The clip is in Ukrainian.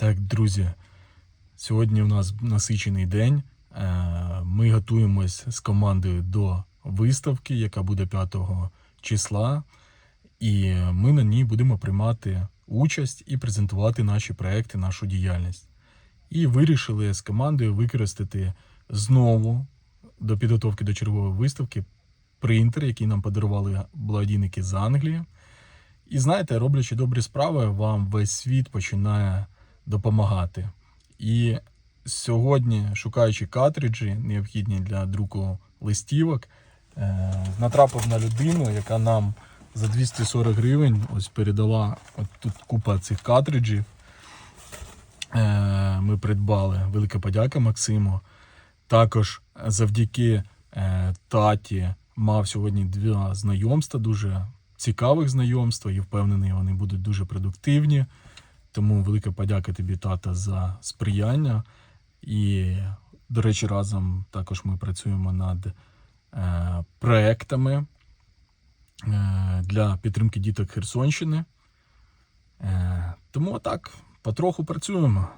Так, друзі, сьогодні у нас насичений день. Е, Ми готуємось з командою до виставки, яка буде 5 числа. І ми на ній будемо приймати участь і презентувати наші проекти, нашу діяльність. І вирішили з командою використати знову до підготовки до чергової виставки принтер, який нам подарували благодійники з Англії. І знаєте, роблячи добрі справи, вам весь світ починає допомагати. І сьогодні, шукаючи картриджі, необхідні для друку листівок, е, натрапив на людину, яка нам за 240 гривень ось передала от тут купа цих картриджів. Е, Ми придбали. Велика подяка Максиму. Також завдяки е, таті мав сьогодні два знайомства, дуже цікавих знайомства і впевнений, вони будуть дуже продуктивні. Тому велика подяка тобі, тата, за сприяння. І, до речі, разом також ми працюємо над е, проектами е, для підтримки діток Херсонщини. Е, тому так, потроху працюємо.